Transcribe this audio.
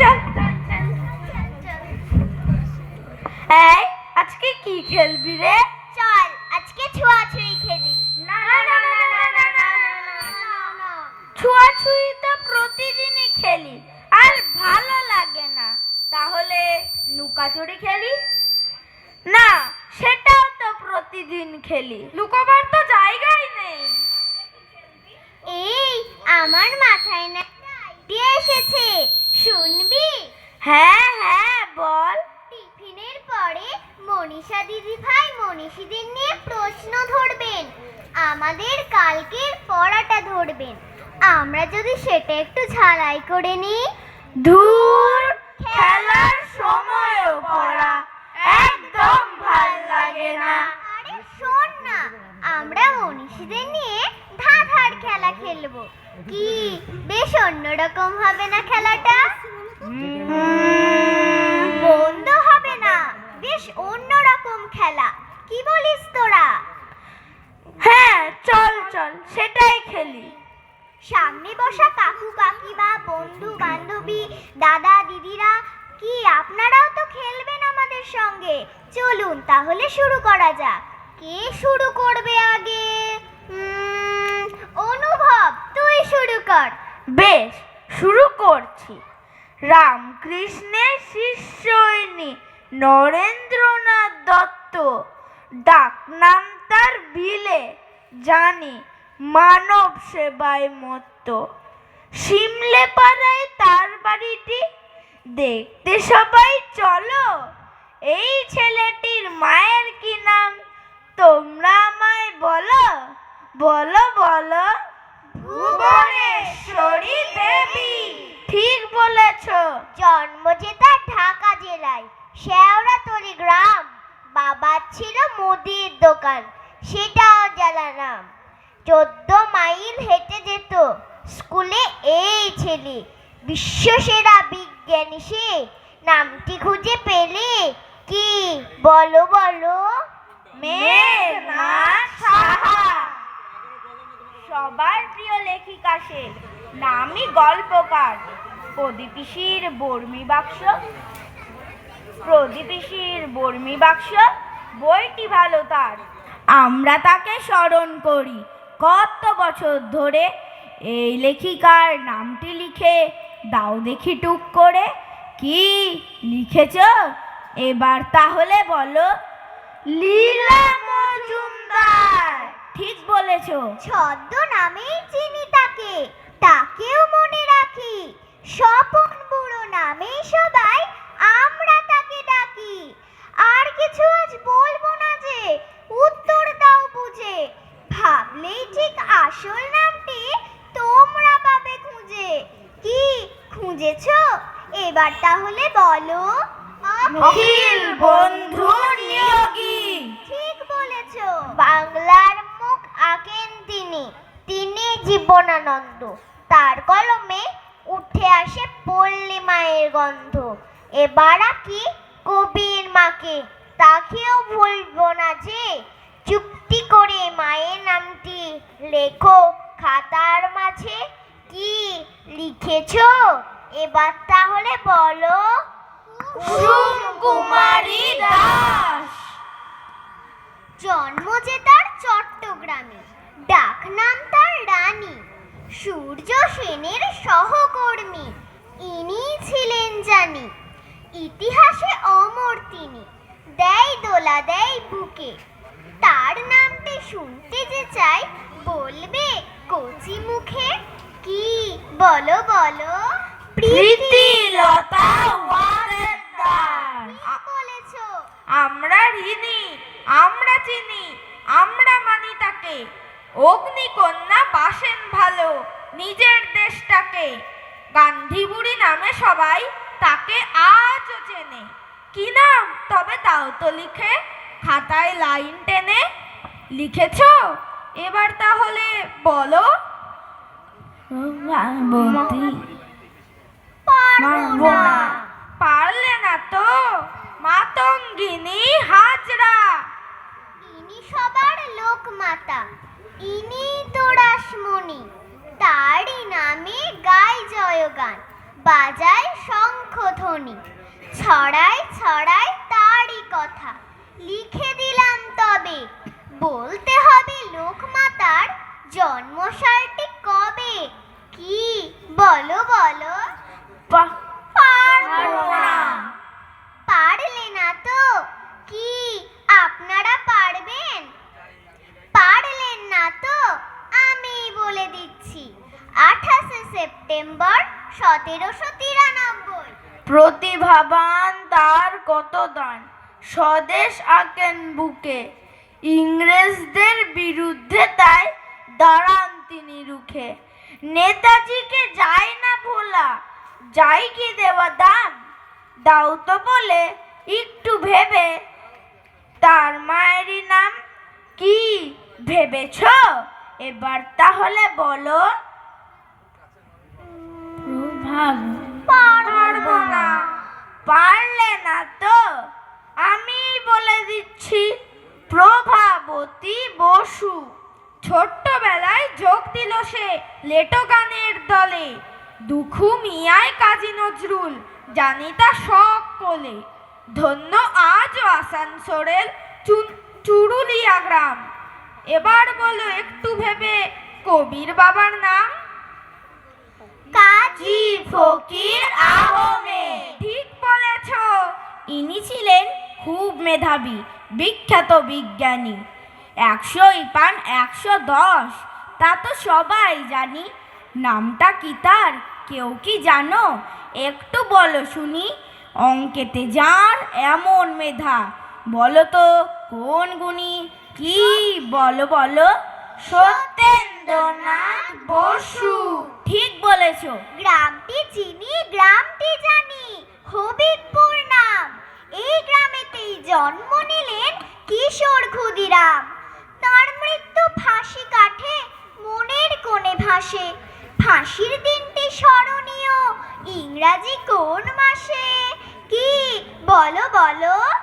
চল এই আজকে কি খেলবি রে চল আজকে ছোঁয়াছুঁই খেলি না না না না না না না না ছুঁয়াছুঁই তো প্রতিদিনই খেলি আর ভালো লাগে না তাহলে লুকাচুরি খেলি না সেটাও তো প্রতিদিন খেলি লুকোবার তো জায়গাই নেই এই আমার মাথায় না এসেছে শুনবি? হ্যাঁ হ্যাঁ বল। টিফিনের পরে মনীষা দিদি ভাই মনীষীদের নিয়ে প্রশ্ন ধরবেন। আমাদের কালকের পড়াটা ধরবেন। আমরা যদি সেটা একটু ঝালাই করে নিই। ধুর খেলার সময়ও পড়া। একদম ভালো লাগে না। আরে শোন না আমরা মনীষীদের নিয়ে খেলব। কি? বেশ অন্যরকম হবে না খেলাটা? বন্ধ হবে না। বেশ অন্যরকম খেলা। কি বলিস তোরা? হ্যাঁ চল চল সেটাই খেলি। সামনে বসা কাকু কাকিমা বন্ধু বান্ধবী দাদা দিদিরা কি আপনারাও তো খেলবেন আমাদের সঙ্গে? চলুন তাহলে শুরু করা যাক। কে শুরু করবে আগে? উম, অনুভব তুই শুরু কর বেশ, শুরু করছি। রামকৃষ্ণের শিষ্যইনি নরেন্দ্রনাথ দত্ত ডাকনাম তার বিলে জানি মানব সেবায় মত্ত। সিমলে পাড়ায় তার বাড়িটি, দেখতে সবাই চলো, এই ছেলেটির মায়ের কি নাম? তোমরা আমায় বলো বলো বলো ভুবনেশ্বরী দেবী ঠিক বলেছ জন্ম যেটা ঢাকা জেলায়। শেওড়াতলি গ্রাম, বাবার ছিল মুদির দোকান, সেটাও জেলা নাম। চোদ্দ মাইল হেঁটে যেত স্কুলে এই ছেলে। বিশ্বসেরা বিজ্ঞানী সে। নামটি খুঁজে পেলে কি? বলো বলো। সবার প্রিয় লেখিকা সে। নামই গল্পকার। প্রদীপিসির বর্মি বাক্স। প্রদীপিসির বর্মি বাক্স, বইটি ভালো তার। আমরা তাকে স্মরণ করি কত বছর ধরে। এই লেখিকার নামটি লিখে দাও দেখি টুক করে। কি লিখেছ? এবার তাহলে বলো। লীলা মজুমদার। ঠিক বলেছ। ছদ্ম নামেই চিনি তাকে তাকেও মনে রাখি স্বপন বুড়ো নামে সবাই আমরা তাকে ডাকি। আর কিছু আজ বলব না যে উত্তর দাও বুঝে। ভাবলেই ঠিক আসল নামটি তোমরা পাবে খুঁজে। কি খুঁজেছো? এবার তাহলে বলো। অখিল বন্ধু নিয়োগী। ঠিক বলেছ। বাংলার মুখ আঁকেন তিনি। তিনি জীবনানন্দ। তার কলমে পল্লী মায়ের গন্ধ। এবার কি কবির মাকে? তাকেও ভুলবো না যে চুক্তি করে মায়ের নামটি লেখো। খাতার মাঝে কি লিখেছো? এবার তাহলে বলো। কুমারী দাস। জন্ম যে তার চট্টগ্রামে ডাক নাম তার রানী। সূর্য সেনের সহকর্মী। ইনি ছিলেন জানি। ইতিহাসে অমর তিনি। দেয় দোলা দেয় বুকে। তার নামটি শুনতে যে চাই বলবে কচি মুখে কি? বলো বলো। ওয়াদেদার ঠিক বলেছ? আমরা ঋণী আমরা চিনি আমরা মানি তাকে। অগ্নিকন্যা বাসেন ভালো নিজের দেশটাকে। গান্ধী বুড়ি নামে সবাই তাকে আজও চেনে। কি নাম? তবে তাও তো লিখে খাতায় লাইন টেনে। লিখেছ? এবার তাহলে বলো। না। পারলে না তো। মাতঙ্গিনী হাজরা। ইনি সবার লোক লোকমাতা। ইনি তোরাসমণি তারই নামে গায় জয়গান বাজায় শঙ্খধ্বনি ছড়ায় ছড়ায় প্রতিভাবান তার কত দান? স্বদেশ আঁকেন বুকে। ইংরেজদের বিরুদ্ধে তাই দাঁড়ান তিনি রুখে। নেতাজিকে যায় না ভোলা যাই কি দেওয়া দান? দাও তো বলে একটু ভেবে। তার মায়েরই নাম কি ভেবেছ? এবার তাহলে বলো। পারব না। পারলে না তো আমি বলে দিচ্ছি, প্রভাবতী বসু। ছোট্টবেলায় যোগ দিল সে লেটো গানের দলে। দুখু মিয়ায় কাজী নজরুল, জানি তা সকলে ধন্য আজও আসানসোরের চুন- চুরুলিয়া গ্রাম। এবার বলো একটু ভেবে, কবির বাবার নাম? কাজী ফকির আহমেদ। ঠিক বলেছ। ইনি ছিলেন খুব মেধাবী বিখ্যাত বিজ্ঞানী। একশোই পান একশো দশ তা তো সবাই জানি। নামটা কি তার? কেউ কি জানো? একটু বলো শুনি। অঙ্কেতে যার এমন মেধা। বলো তো কোন গুণী? কি? বলো বলো। সত্যেন্দ্রনাথ বসু। ঠিক বলেছ। গ্রামটি চিনি, গ্রামটি জানি। হবিবপুর নাম। এই গ্রামেতেই জন্ম নিলেন কিশোর ক্ষুদিরাম। তার মৃত্যু ফাঁসি কাঠে, মনের কোণে ভাসে। ফাঁসির দিনটি স্মরণীয়। ইংরাজি কোন মাসে? কি? বলো বলো।